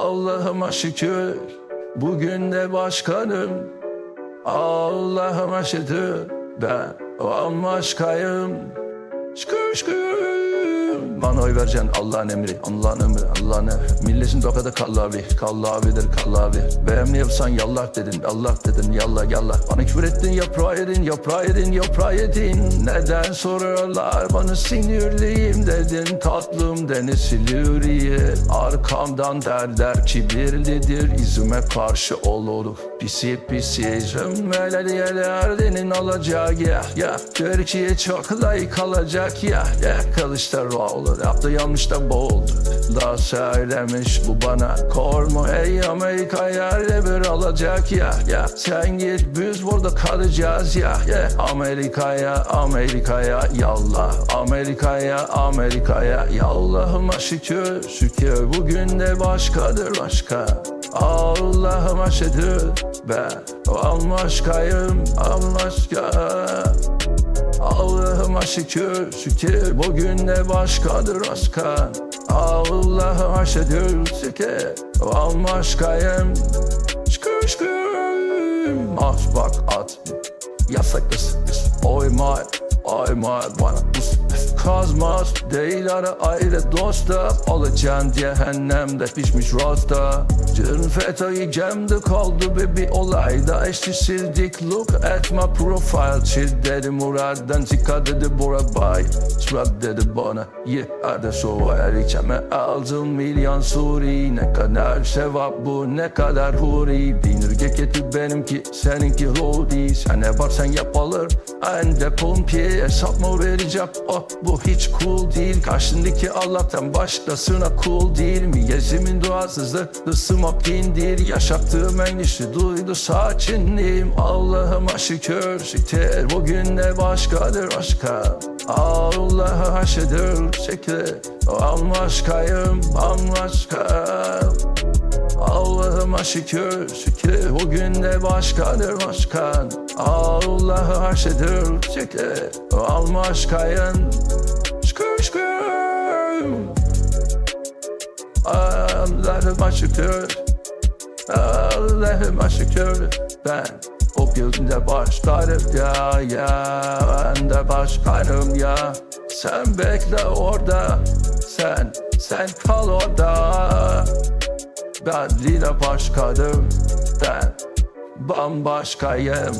Allah'ıma şükür. Bugün de başkanım. Allah'ıma şükür. Ben bambaşkayım. Şükür şükür Bana oy vereceksin Allah'ın emri Allah'ın emri Allah'ın emri Milletin tokadı kallavi Kallavidir kallavi. Beğen ne yapsan yallah dedin Allah dedin yallah yallah. Bana küfür ettin yaprağı yedin Yaprağı yedin yaprağı yedin. Neden soruyorlar bana sinirliyim dedin. Tatlım deniz siluriye Arkamdan derler kibirlidir İzime karşı olur. Pisi pisi Zümmeleriyelerinin alacağı ya ya Türkiye çok layık kalacak ya ya Kılıçdaroğlu yaptı yanlış da boğuldu Daha söylemiş bu bana Kormu ey Amerika yerle bir alacak ya ya. Sen git biz burada kalacağız ya ya. Amerika'ya Amerika'ya yallah. Amerika'ya Amerika'ya Yallahıma şükür şükür. Bugün de başkadır başka Allah'ıma şükür. Ben bambaşka Allah'ıma şükür şükür bugün de başkadır başka Allah'ıma şükür şükür bambaşkayım Şükür şükür Aç bak at. Yasak ıs oyma oyma bana ıs Kazmaz değil ara ayrı dosta Olacaksın cehennemde pişmiş rosta. Dün FETÖ'yü gemde kaldı be bir olayda İşte sildik. Look at my profile Çil dedi Murad'dan çıkar dedi Bora Bay. Sırat dedi bana ye hadi so her içeme aldım milyon suri. Ne kadar sevap bu ne kadar huri. Bin ürgeketi benimki seninki huri Sen ne varsan yapılır en de pompiye hesap mı vereceğim oh bu hiç cool değil. Karşındaki Allah'tan başkasına cool değil. Mi Gezimin duasızlık ısımak din değil Yaşattığım en güçlü duydu sakinliğim. Allah'ıma şükür şükür Bugün de başkadır başka? Allah'a şükür şükür Bambaşkayım bambaşka Allah'ıma şükür şükür Bugün de başkadır başkan Allah'a şükür şükür Bambaşkayım Şükür şükür. Allah'ıma şükür Allah'ıma şükür Ben o günde başlarım ya ya. Ben de başkarım ya. Sen bekle orada. Sen sen kal orada Ben yine başkadım Ben bambaşkayım